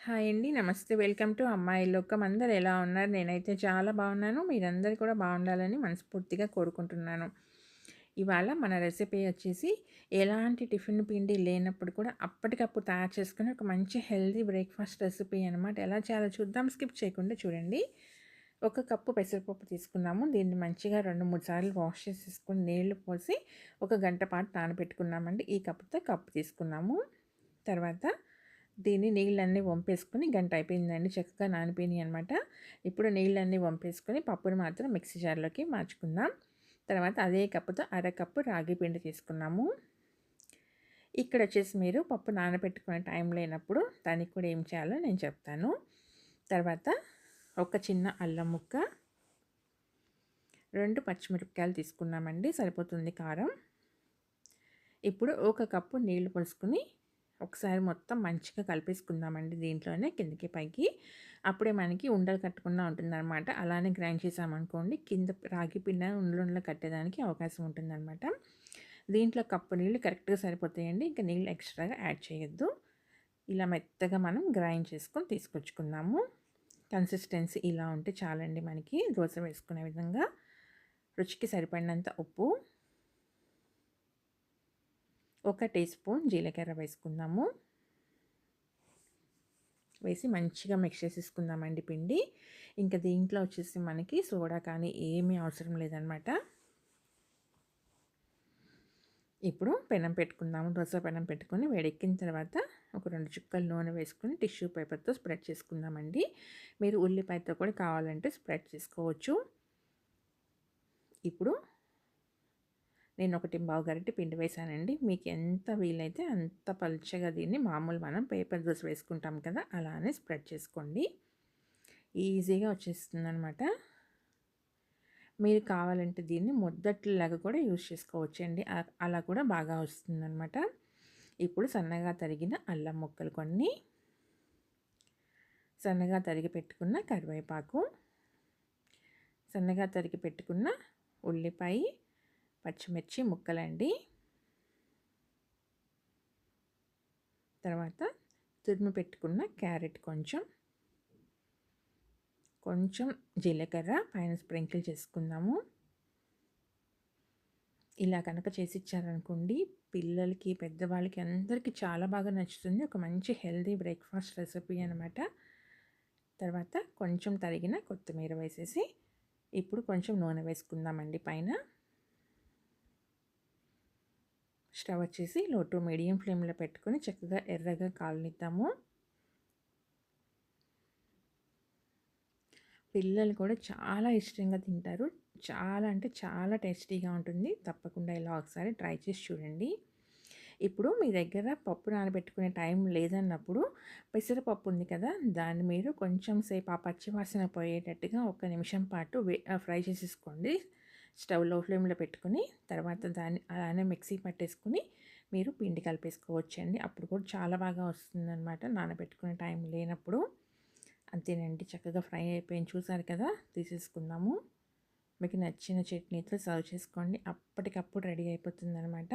Hi అండి. నమస్తే. Welcome to అమ్మాయి లోకం. అందరు ఎలా ఉన్నారు? నేనైతే చాలా బాగున్నాను. మీరందరూ కూడా బాగుండాలని మనస్ఫూర్తిగా కోరుకుంటున్నాను. ఇవాళ మన రెసిపీ వచ్చేసి ఎలాంటి టిఫిన్ పిండి లేనప్పుడు కూడా అప్పటికప్పుడు తయారు చేసుకుని ఒక మంచి హెల్దీ బ్రేక్ఫాస్ట్ రెసిపీ అనమాట ఎలా చేయాలో చూద్దాం. స్కిప్ చేయకుండా చూడండి. ఒక కప్పు పెసరపప్పు తీసుకున్నాము. దీన్ని మంచిగా రెండు మూడు సార్లు వాష్ చేసేసుకుని నీళ్ళు పోసి ఒక గంట పాటు నానబెట్టుకున్నామండి. ఈ కప్పుతో కప్పు తీసుకున్నాము. తర్వాత దీన్ని నీళ్ళన్నీ వంపేసుకొని గంట అయిపోయిందండి చక్కగా నానిపోయినాయి అనమాట ఇప్పుడు నీళ్ళన్నీ వంపేసుకొని పప్పును మాత్రం మిక్సీ జార్లోకి మార్చుకుందాం. తర్వాత అదే కప్పుతో అరకప్పు రాగి పిండి తీసుకున్నాము. ఇక్కడ వచ్చేసి మీరు పప్పు నానబెట్టుకునే టైం లేనప్పుడు దానికి కూడా ఏం చేయాలో నేను చెప్తాను. తర్వాత ఒక చిన్న అల్లం ముక్క రెండు పచ్చిమిరపకాయలు తీసుకున్నామండి సరిపోతుంది కారం. ఇప్పుడు ఒక కప్పు నీళ్ళు పోసుకుని ఒకసారి మొత్తం మంచిగా కలిపేసుకుందామండి దీంట్లోనే కిందకి పైకి. అప్పుడే మనకి ఉండలు కట్టకుండా ఉంటుందన్నమాట. అలానే గ్రైండ్ చేసామనుకోండి కింద రాగి పిండి ఉండలు కట్టేదానికి అవకాశం ఉంటుందన్నమాట. దీంట్లో కప్పు నీళ్ళు కరెక్ట్గా సరిపోతాయండి. ఇంకా నీళ్ళు ఎక్స్ట్రాగా యాడ్ చేయొద్దు. ఇలా మెత్తగా మనం గ్రైండ్ చేసుకొని తీసుకొచ్చుకుందాము. కన్సిస్టెన్సీ ఇలా ఉంటే చాలండి మనకి. దోశ వేసుకునే విధంగా రుచికి సరిపడినంత ఉప్పు. ఒక టీ స్పూన్ జీలకర్ర వేసుకుందాము. వేసి మంచిగా మిక్స్ చేసేసుకుందామండి పిండి. ఇంకా దీంట్లో వచ్చేసి మనకి సోడా కానీ ఏమీ అవసరం లేదనమాట. ఇప్పుడు పెనం పెట్టుకుందాము. దోశ పెనం పెట్టుకొని వేడెక్కిన తర్వాత ఒక రెండు చుక్కలు నూనె వేసుకొని టిష్యూ పేపర్తో స్ప్రెడ్ చేసుకుందామండి. మీరు ఉల్లిపాయతో కూడా కావాలంటే స్ప్రెడ్ చేసుకోవచ్చు. ఇప్పుడు నేను ఒకటి బావు గరిటె పిండి వేసానండి. మీకు ఎంత వీలైతే అంత పలుచగా దీన్ని మామూలు మనం పేపర్ దోశ వేసుకుంటాం కదా అలానే స్ప్రెడ్ చేసుకోండి. ఈజీగా వచ్చేస్తుంది అనమాట మీరు కావాలంటే దీన్ని ముద్దట్లాగా కూడా యూజ్ చేసుకోవచ్చండి. అలా కూడా బాగా వస్తుందన్నమాట ఇప్పుడు సన్నగా తరిగిన అల్లం ముక్కలు కొన్ని సన్నగా తరిగి పెట్టుకున్న కరివేపాకు సన్నగా తరిగి పెట్టుకున్న ఉల్లిపాయ పచ్చిమిర్చి ముక్కలండి. తర్వాత తురిమి పెట్టుకున్న క్యారెట్ కొంచెం. కొంచెం జీలకర్ర పైన స్ప్రింకిల్ చేసుకుందాము. ఇలా కనుక చేసి ఇచ్చారనుకోండి పిల్లలకి పెద్దవాళ్ళకి అందరికీ చాలా బాగా నచ్చుతుంది. ఒక మంచి హెల్దీ బ్రేక్ఫాస్ట్ రెసిపీ అనమాట తర్వాత కొంచెం తరిగిన కొత్తిమీర వేసేసి ఇప్పుడు కొంచెం నూనె వేసుకుందామండి పైన. స్టవ్ వచ్చేసి లో టు మీడియం ఫ్లేమ్లో పెట్టుకొని చక్కగా ఎర్రగా కాలనిద్దాము. పిల్లలు కూడా చాలా ఇష్టంగా తింటారు. చాలా అంటే చాలా టేస్టీగా ఉంటుంది. తప్పకుండా ఇలా ఒకసారి ట్రై చేసి చూడండి. ఇప్పుడు మీ దగ్గర పప్పు నానబెట్టుకునే టైం లేదన్నప్పుడు పెసరపప్పు ఉంది కదా దాన్ని మీరు కొంచెం సేపు ఆ పచ్చివాసన పోయేటట్టుగా ఒక నిమిషం పాటు ఫ్రై చేసేసుకోండి. స్టవ్లో ఫ్లేమ్లో పెట్టుకుని తర్వాత దాన్ని అలానే మిక్సీ పట్టేసుకుని మీరు పిండి కలిపేసుకోవచ్చండి. అప్పుడు కూడా చాలా బాగా వస్తుందన్నమాట నానబెట్టుకునే టైం లేనప్పుడు. అంతేనండి చక్కగా ఫ్రై అయిపోయింది. చూసారు కదా తీసేసుకుందాము. మీకు నచ్చిన చట్నీతో సర్వ్ చేసుకోండి. అప్పటికప్పుడు రెడీ అయిపోతుందనమాట